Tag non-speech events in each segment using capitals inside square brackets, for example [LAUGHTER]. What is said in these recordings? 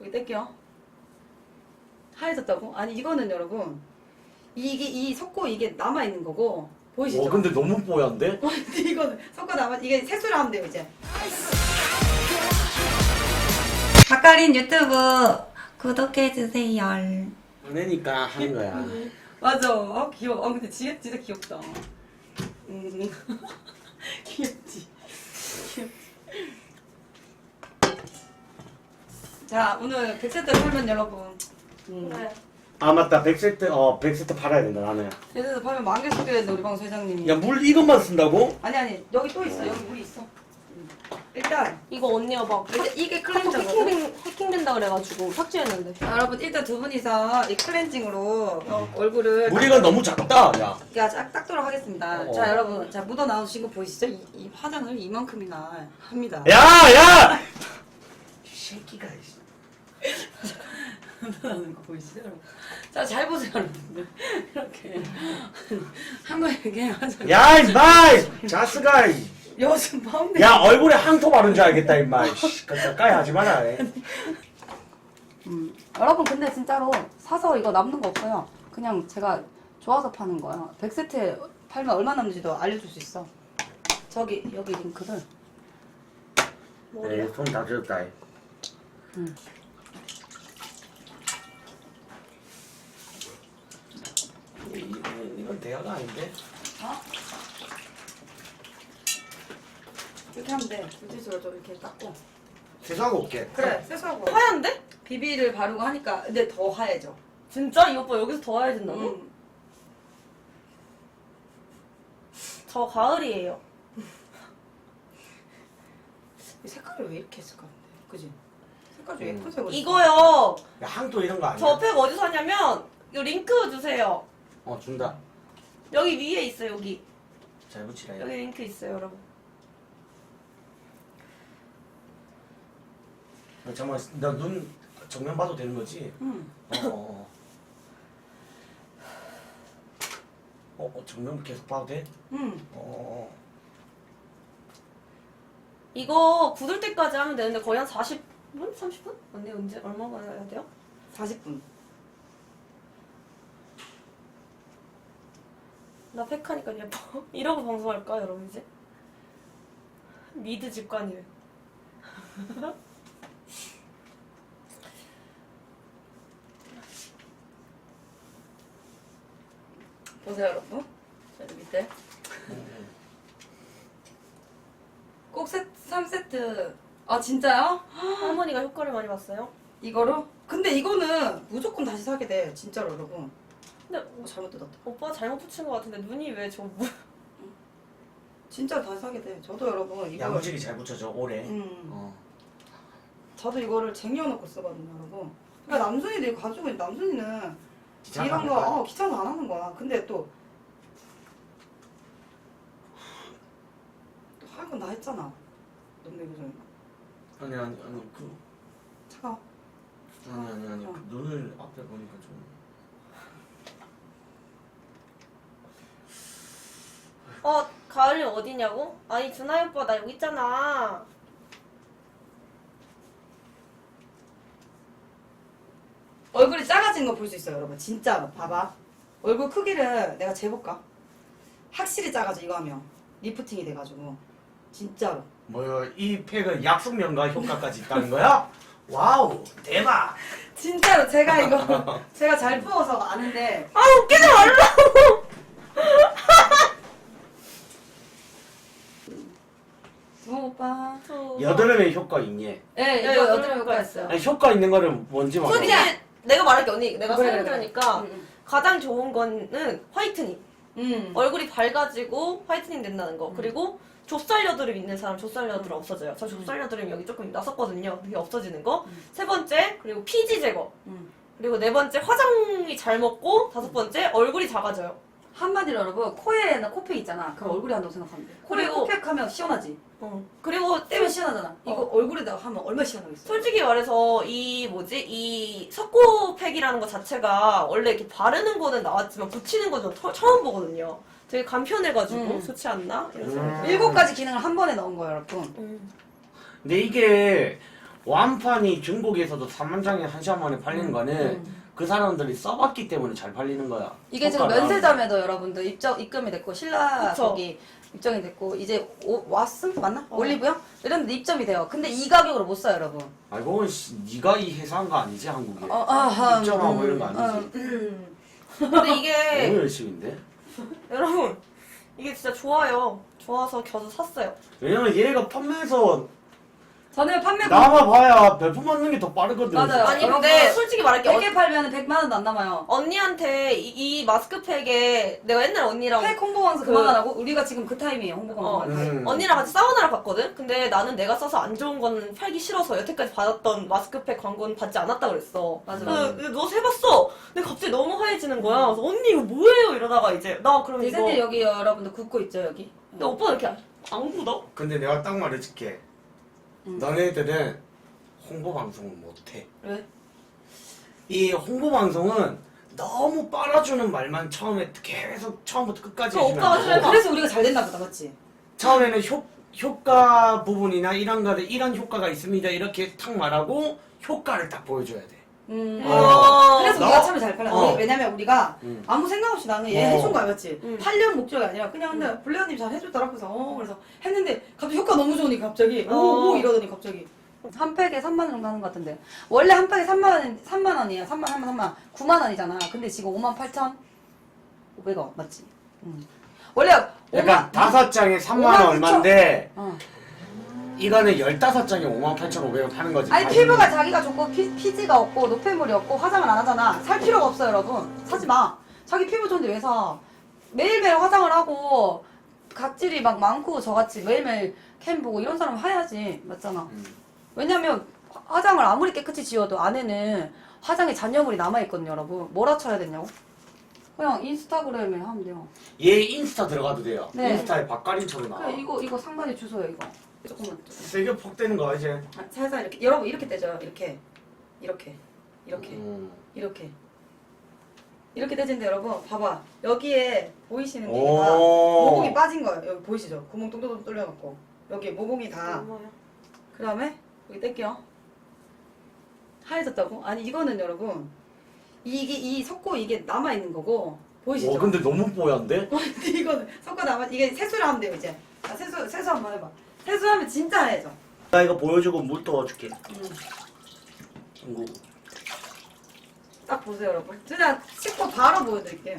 여기 뗄게요. 하얘졌다고? 아니 이거는 여러분 이게 이 섞고 이게 남아 있는 거고 보이시죠? 와 근데 너무 뽀얀데? [LAUGHS] 이거는 섞어 남아 이게 세수를 하면 돼요 이제. 박가린 유튜브 구독해 주세요. 그러니까 하는 거야. [LAUGHS] 맞아. 아, 귀여워. 아, 근데 진짜, 진짜 귀엽다. 음. [LAUGHS] 귀엽지. 귀엽지. 자, 오늘 100세트 팔면 여러분. 음. 네. 아 맞다 100세트 어 100세트 팔아야 된다 나는. 100세트 팔면 만개 소개했는데 우리 방송 회장님이. 야 물 이것만 쓴다고? 아니, 아니. 여기 또 있어. 여기 물이 있어. 음. 일단, 이거 언니가 막 이게 카톡 클렌저거든. 해킹된, 해킹된다 그래가지고 삭제했는데 자, 여러분, 일단 두 분이서 이 클렌징으로 어, 얼굴을. 물 이건 너무 작다 야. 야, 딱 닦도록 하겠습니다. 어. 자, 여러분. 자, 묻어 나오신 거 보이시죠? 이, 이 화장을 이만큼이나 합니다. 야 야! [LAUGHS] 이 새끼가 나는 거 보이시죠? 여러분? 자, 잘 보세요, 여러분들. 이렇게. 한 거에 이렇게 화장. 야 임마! 자스가 요즘 파운데이션. 야 얼굴에 항토 바른 줄 알겠다 임마. 씨, 가까이 하지 마라. 음. 여러분, 근데 진짜로 사서 이거 남는 거 없어요. 그냥 제가 좋아서 파는 거예요. 100세트 팔면 얼마 남는지도 알려줄 수 있어. 저기, 여기 링크를. 머리야 네, 손다 젖었다. 음. 이건, 대화가 아닌데? 어? 이렇게 하면 돼. 물티슈로 좀 이렇게 닦고. 세수하고 올게. 그래, 세수하고. 하얀데? 비비를 바르고 하니까, 근데 더 하얘져. 진짜? 이 오빠 여기서 더 하얘진다고? 음. 저 가을이에요 이 색깔을 왜 이렇게 했을까? 근데? 그지? 색깔 좀 음. 예쁜 색으로. 이거요 야 항토 이런 거 아니야? 저 팩 어디서 샀냐면 이 링크 주세요 어 준다. 여기 위에 있어요 여기 잘 붙이라. 야. 여기 링크 있어요 여러분 어, 잠깐만 나 눈 정면 봐도 되는 거지? 응. 어. 어, 어. 어, 어 정면 계속 봐도 돼? 응. 어, 어. 이거 굳을 때까지 하면 되는데 거의 한 40분? 30분? 언니 언제 얼마 만해야 돼요? 40분. 나 팩하니까 예뻐 [LAUGHS] 이러고 방송할까 여러분 이제? 미드 직관이래 [LAUGHS] 보세요, 여러분. 자, 여기 밑에. 음, 꼭 세트, 3세트. 아, 진짜요? [GASPS] 할머니가 효과를 많이 봤어요? 이거로? 근데 이거는 무조건 다시 사게 돼. 진짜로, 여러분. 근데 어, 잘못 뜯었다. 오빠 잘못 붙인 것 같은데 눈이 왜저 물... [LAUGHS] 진짜 다시 사게 돼. 저도 여러분, 이거. 야무지게 잘 붙여줘 오래. 음. 어. 저도 이거를 쟁여놓고 쓰거든요, 여러분. 그러니까 남순이들이 가지고 있는 남순이는 이런 안 거? 어, 귀찮아 안 하는 거야. 근데 또, 또 하얀 건나 했잖아. 눈매 교정. 아니 아니 아니 그 차가. 아니 아니 아니 어. 그 눈을 앞에 보니까 좀. 어 가을이 어디냐고? 아니 준하이 오빠 나 여기 있잖아 얼굴이 작아진 거 볼 수 있어요, 여러분. 진짜로. 봐봐. 얼굴 크기를 내가 재볼까? 확실히 작아져, 이거 하면. 리프팅이 돼가지고. 진짜로. 뭐야 이 팩은 약속면과 효과까지 있다는 거야? [LAUGHS] 와우 대박. 진짜로 제가 이거 [LAUGHS] 제가 잘 부어서 아는데 아 웃기지 말라고 두 오빠 여드름에 효과 있니? 네 네, 이거 여드름 여드름 효과 효과였어요. 있어요 아니 효과 있는 거를 뭔지 말해. 솔직히 내가 말할게 언니 내가 그래, 그래. 들으니까 응, 가장 좋은 거는 화이트닝 응. 얼굴이 밝아지고 화이트닝 된다는 음. 거 그리고 좁쌀 여드름 있는 사람 좁쌀 여드름 없어져요 저 좁쌀 여드름 여기 조금 났었거든요 그게 없어지는 거 세 번째 그리고 피지 제거 응. 그리고 네 번째 화장이 잘 먹고 다섯 번째 얼굴이 작아져요 한마디로 여러분 코에는 코팩 있잖아 그럼 얼굴에 한다고 생각하면 돼 코에 그리고- 코팩 하면 시원하지 어. 그리고 떼면 시원하잖아 이거 어. 얼굴에다가 하면 얼마나 시원하겠어 솔직히 말해서 이 뭐지 이 석고팩이라는 거 자체가 원래 이렇게 바르는 거는 나왔지만 붙이는 거는 저 처음 보거든요. 되게 간편해가지고 음. 좋지 않나? 이런 음. 생각이 일곱 가지 기능을 한 번에 넣은 거예요 여러분 음. 근데 이게 완판이 중국에서도 3만 장에 한 시간 만에 팔리는 거는 음. 그 사람들이 써봤기 때문에 잘 팔리는 거야. 이게 지금 효과가. 면세점에도 여러분들 입점 입금이 됐고 신라 그쵸. 거기 입점이 됐고 이제 오, 왓슨 맞나? 어. 올리브영 이런 데 입점이 돼요. 근데 이 가격으로 못 사요, 여러분. 아이고 씨, 네가 이 회사한 거 아니지 한국에? 어, 아하, 입점하고 음, 이런 거 아니지? 음. 근데 이게 [LAUGHS] 너무 열심인데? [LAUGHS] 여러분 이게 진짜 좋아요. 좋아서 겨서 샀어요. 왜냐면 얘가 판매해서 저는 판매 남아봐야 배품 받는 게 더 빠르거든. 맞아요. 아니 여러분, 근데 솔직히 말할게 어, 100개 팔면 100만 원도 안 남아요. 언니한테 이, 이 마스크팩에 내가 옛날 언니랑 팩 홍보 방송 그- 그만 안 하고 우리가 지금 그 타임이에요, 홍보 어, 방송. 음. 언니랑 같이 사우나를 갔거든? 근데 나는 내가 써서 안 좋은 건 팔기 싫어서 여태까지 받았던 마스크팩 광고는 받지 않았다 그랬어. 맞아. 그, 근데 누워서 해봤어. 근데 갑자기 너무 하얘지는 거야. 그래서 언니 이거 뭐예요? 이러다가 이제 나 그럼 이거. 디즈니 여기 여러분들 굽고 있죠, 여기. 근데 오빠 이렇게 안 굳어? 근데 내가 딱 말해줄게. 음. 너네들은 홍보 방송을 못해. 왜? 이 홍보 방송은 너무 빨아주는 말만 처음에 계속 처음부터 끝까지 그 해주면 오빠가 안좀 되고 그래서 우리가 잘 됐나 보다, 맞지? 처음에는 효, 효과 부분이나 이런 거를 이런 효과가 있습니다 이렇게 탁 말하고 효과를 딱 보여줘야 돼. 음. 어. 그래서 너- 우리가 참여 잘 팔렸어. 어. 왜냐면 우리가 음. 아무 생각 없이 나는 얘 어. 해준 거야, 맞지? 음. 팔려는 목적이 아니라 그냥 근데 블레어님 잘 해줬더라. 그래서 어, 그래서 했는데 갑자기 효과 너무 좋으니까 갑자기 오, 어. 오 이러더니 갑자기 한 팩에 3만 원 정도 하는 것 같은데. 원래 한 팩에 3만 원, 3만 원이야. 3만, 3만, 3만. 9만 원이잖아. 근데 지금 5만 8천 500원. 맞지? 음. 원래 그러니까 5만, 다섯 장에 3만 원 5만 얼마인데 어. 이거는 15장에 5만 8천5백원 파는 거지. 아니 피부가 자기가 좋고 피, 피지가 없고 노폐물이 없고 화장을 안 하잖아 살 필요가 없어 여러분 사지 마 자기 피부 좋은데 왜 사 매일매일 화장을 하고 각질이 막 많고 저같이 매일매일 캠 보고 이런 사람 해야지 맞잖아 음. 왜냐면 화- 화장을 아무리 깨끗이 지워도 안에는 화장의 잔여물이 남아있거든요 여러분 뭐라 쳐야 되냐고 그냥 인스타그램에 하면 돼요 얘 인스타 들어가도 돼요. 네. 인스타에 박가림처럼 나와. 그래 이거 이거 상단에 주소요 이거 조금만 조금. 세게 퍽 되는 거야 이제. 아, 살살 이렇게 여러분 이렇게 떼줘요. 이렇게 이렇게 이렇게 음. 이렇게 이렇게 떼진데 여러분 봐봐 여기에 보이시는 게 오. 다 모공이 빠진 거예요. 여기 보이시죠? 구멍 똥똥 뚫려갖고 여기 모공이 다그 다음에 여기 뗄게요. 하얘졌다고? 아니 이거는 여러분 이게 이 섞고 이게 남아 있는 거고 보이시죠? 와 어, 근데 너무 뽀얀데? 근데 [LAUGHS] 이거는 섞고 남아 이게 세수를 하면 돼요 이제. 자, 세수 세수 한번 해봐. 세수하면 진짜 하얘져. 나 이거 보여주고 물 떠줄게. 음. 친구. 딱 보세요 여러분. 그냥 씻고 바로 보여드릴게요.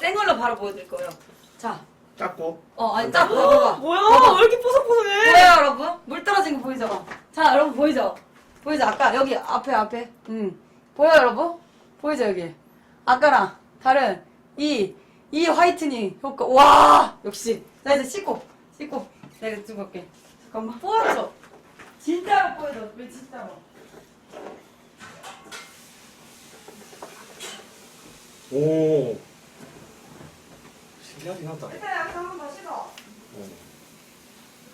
생얼로 바로 보여드릴 거예요. 자, 닦고. 어 아니 딱 봐봐. 뭐야? 왜 이렇게 뽀송뽀송해? 보여요 여러분? 물 떨어진 거 보이죠? 자 여러분 보이죠? 보이죠? 아까 여기 앞에 앞에 음 보여 요 여러분? 보이죠 여기? 아까랑 다른 이 이 화이트닝 효과 와 역시 자 이제 씻고 씻고 내가 찍고 올게 잠깐만 뽀얗죠? 진짜로 보여줘 왜 진짜로 오. 신기하긴 하다. 세세야 여기서 한번더 씻어 어.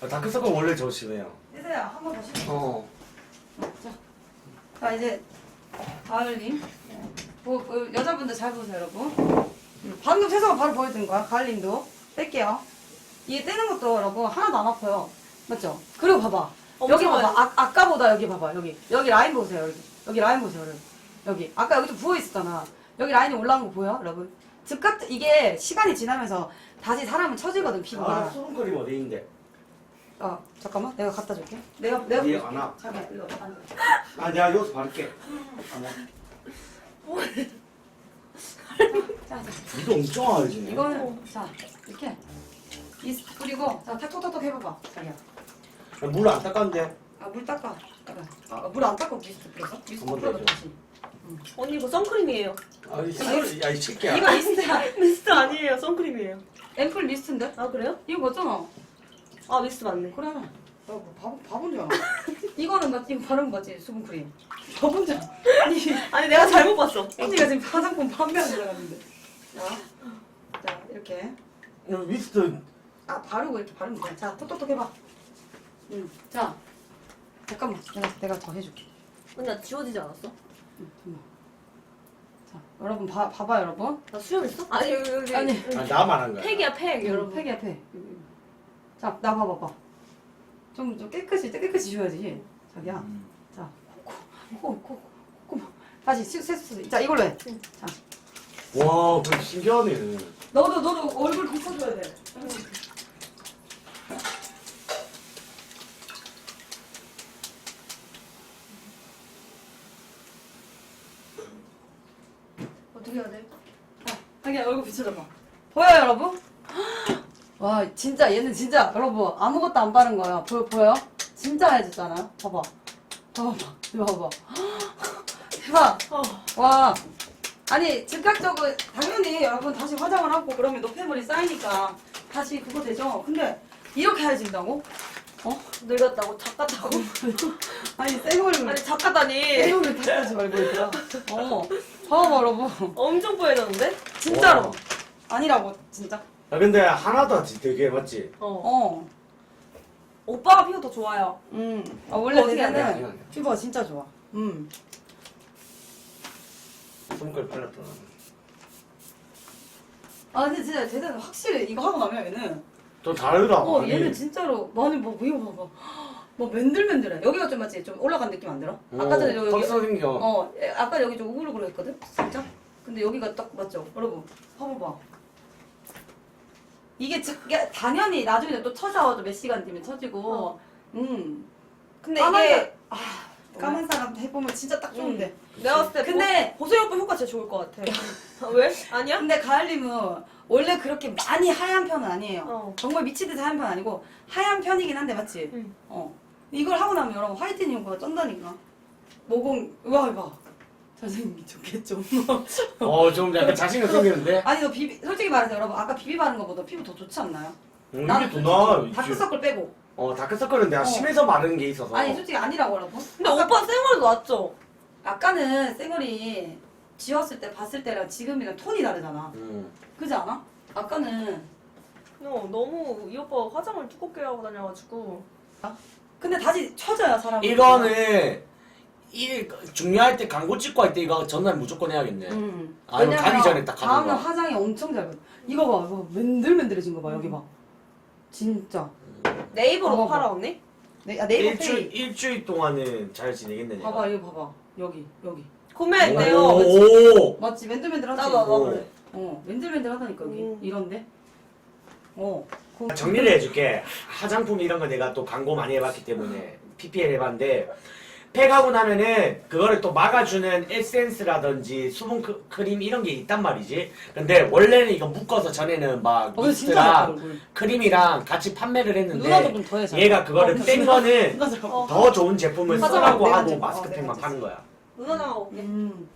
아, 다크서클 원래 저 심해요. 세세야 한번더 씻어 어. 자, 자 이제 가을님 뭐, 그 여자분들 잘 보세요 여러분 음, 방금 세수가 바로 보여드린 거야 가을님도 뺄게요 이게 떼는 것도 여러분 하나도 안 아파요. 맞죠? 그리고 봐봐. 여기 봐봐. 아, 아까보다 여기 봐봐. 여기. 여기 라인 보세요 여기. 여기 라인 보세요 여러분. 여기. 아까 여기 좀 부어있었잖아. 여기 라인이 올라온 거 보여 여러분? 즉 같은 이게 시간이 지나면서 다시 사람은 처지거든 피부가. 아, 수분크림 어디인데? 아 잠깐만. 내가 갖다 줄게. 내가 내가 이해 보여줄게. 안 와. 자기야 이거 앉아 아, 내가 여기서 바를게. 자, 자. 이거 엄청 알지. 이거는 자 이렇게 이 그리고 자 탁톡톡톡 해봐봐 자기야 물안 닦았는데. 아 물 닦아 아, 물 안 닦고 미스트 뿌렸어? 미스트 한번 뿌려도 더 다시 언니 이거 선크림이에요. 아, 이 새끼, 야, 이 새끼야. 이거 미스트야 미스트 아니에요. 선크림이에요. 앰플 미스트인데? 아 그래요? 이거 맞잖아 아 미스트 맞네. 그래 나뭐 바보, 바본 줄 알아 이거는 맞지 이거 바른 거 맞지 수분크림 바본 줄 알아 아니 아니 내가 잘못 봤어. 언니가 지금 화장품 판매하는 줄 알았는데 자, 자 이렇게 이거 미스트. 아 바르고 이렇게 바르면 돼 자 톡톡톡 해봐 응 자 잠깐만 내가, 내가 더 해줄게 언니 나 지워지지 않았어? 응, 잠깐만. 자, 여러분 봐, 봐봐 여러분. 나 수염했어? 아니 여기 여기. 아니. 여기. 아, 나만 한 거야. 팩이야 팩 여러분 여러분. 팩이야 팩. 자, 나 봐봐 봐. 좀, 좀 깨끗이 깨끗이 줘야지. 자기야. 음. 자, 코, 코, 코, 코. 다시 시- 세수. 자, 이걸로 해. 자, 와, 그 신기하네. 너도 너도 얼굴 비춰줘야 돼. 어떻게 해야 돼? 자기야 얼굴 비춰줘봐. 보여요, 여러분? [GASPS] 와, 진짜 얘는 진짜 여러분 아무것도 안 바른 거야. 보여 보여? 진짜 해줬잖아요. 봐봐. 봐봐. 이거 봐봐. [GASPS] 대박. 와. 아니 즉각적으로 당연히 여러분 다시 화장을 하고 그러면 노폐물이 쌓이니까 다시 그거 되죠. 근데 이렇게 해야진다고? 어? 늙었다고 작가다고 [LAUGHS] 아니 생얼을 아니 작가다니 생얼을 탓하지 말고 얘들아. 어. 봐봐 여러분. 엄청 보여졌는데 진짜로. 와. 아니라고 진짜. 아, 근데 하나도 안 지- 되게 맞지? 어 어. 오빠가 피부 더 좋아요 음. 아, 원래 어떻게 해야 돼? 내는 아니야, 아니야. 피부가 진짜 좋아. 음. 손걸 팔렸다. 아 근데 진짜 쟤는 확실히 이거 하고 나면 얘는 또 다르다. 어. 얘는 진짜로 많이 뭐 이거 봐봐 뭐 맨들맨들해 여기가 좀 맞지 좀 올라간 느낌 안 들어? 아까 전에 여기 턱 생겨. 어 예, 아까 여기 좀 우글우글 했거든 진짜 근데 여기가 딱 맞죠 여러분 봐봐봐 이게 즉 이게 당연히 나중에 또 쳐샤워도 몇 시간 뒤면 쳐지고 음 근데 까만 이게 사- 아 까만 사람 해보면 진짜 딱 좋은데 내가 봤을 때 근데- 보, 보세 오빠 효과 진짜 좋을 것 같아 왜? 아니야? 근데 가을님은 원래 그렇게 많이 하얀 편은 아니에요. 어. 정말 미치듯이 하얀 편 아니고 하얀 편이긴 한데 맞지? 응. 어. 이걸 하고 나면 여러분 화이트닝 효과가 쩐다니까. 모공 우와 이봐. 잘생긴 좋겠죠. [LAUGHS] 어, 좀 약간 자신감 생기는데? 아니 너 비비 솔직히 말해서 여러분 아까 비비 바른 거보다 피부 더 좋지 않나요? 음, 나는 이게 더 나아. 다크서클 빼고. 어, 다크서클은 내가 어. 심해서 마른 게 있어서. 아니 솔직히 아니라고 여러분. 근데 아까, 오빠 생얼도 낫죠? 아까는 쌩얼이 지웠을 때 봤을 때랑 지금이랑 톤이 다르잖아. 음. 그지 않아? 아까는 어, 너무 이 오빠 화장을 두껍게 하고 다녀가지고 근데 다시 쳐져요 사람이. 이거는 이 중요할 때 광고 찍고 할 때 이거 전날 무조건 해야겠네. 음. 아, 이거 왜냐면 가기 전에 딱 하는 다음날 거. 화장이 엄청 잘 돼. 이거 봐, 이거 맨들맨들해진 거 봐, 여기 봐. 진짜. 네이버로 봐봐. 팔아 언니? 네, 아, 네이버 일주일 페이. 일주일 동안은 잘 지내겠네. 내가. 봐봐, 이거 봐봐. 여기, 여기. 구매했대요 오. 맞지? 맨들맨들하지? 나도 나도 그래 어, 맨들맨들하다니까 여기. 음. 이런데. 어. 그- 정리를 해줄게. 화장품 이런 거 내가 또 광고 많이 해봤기 때문에 PPL 해봤는데 팩하고 나면은 그거를 또 막아주는 에센스라든지 수분 크, 크림 이런 게 있단 말이지. 근데 원래는 이거 묶어서 전에는 막 어, 근데 진짜 얇다, 미스트랑 얼굴. 크림이랑 같이 판매를 누나도 했는데 좀 더해, 잘. 얘가 그거를 어, 뺀 거는 누나 잘. 어. 더 좋은 제품을 쓰라고 하고 어, 마스크팩만 내가 파는 거야. 누나 장하고 올게 음.